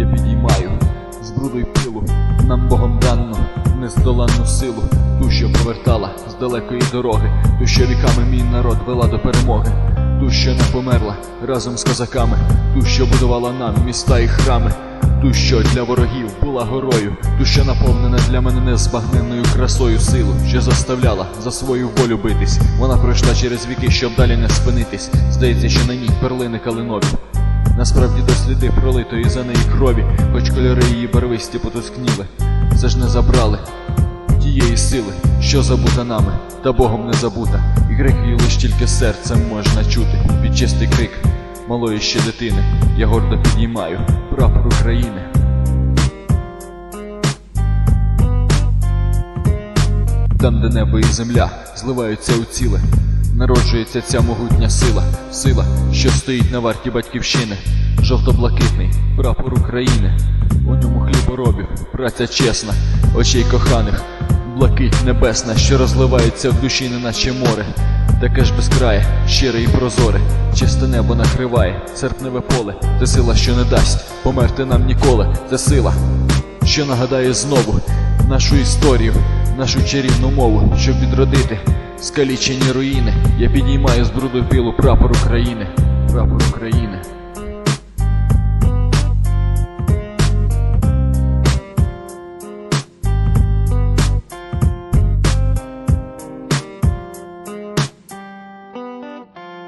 я підіймаю з бруду й пилу, нам богом данну, нездоланну силу, ту, що повертала з далекої дороги, ту, що віками мій народ вела до перемоги, ту, що не померла разом з козаками, ту, що будувала нам міста і храми, ту, що для ворогів була горою, ту, що наповнена для мене незбагненною красою силу, що заставляла за свою волю битись. Вона пройшла через віки, щоб далі не спинитись. Здається, що на ній перлини калинові. Насправді досліди пролитої за неї крові, хоч кольори її барвисті потускніли, все ж не забрали тієї сили, що забута нами, та Богом не забута, і крик її лиш тільки серцем можна чути. Під чистий крик малої ще дитини, я гордо підіймаю прапор України. Там, де небо і земля зливаються у ціле, народжується ця могутня сила, сила, що стоїть на варті батьківщини, жовто-блакитний прапор України. У ньому хліборобів, праця чесна, очей коханих, блакить небесна, що розливається в душі, неначе море. Таке ж безкрає, щире і прозоре, чисте небо накриває, серпневе поле, це сила, що не дасть померти нам ніколи, це сила, що нагадає знову нашу історію, нашу чарівну мову, щоб відродити скалічені руїни. Я підіймаю з бруду білу прапор України, прапор.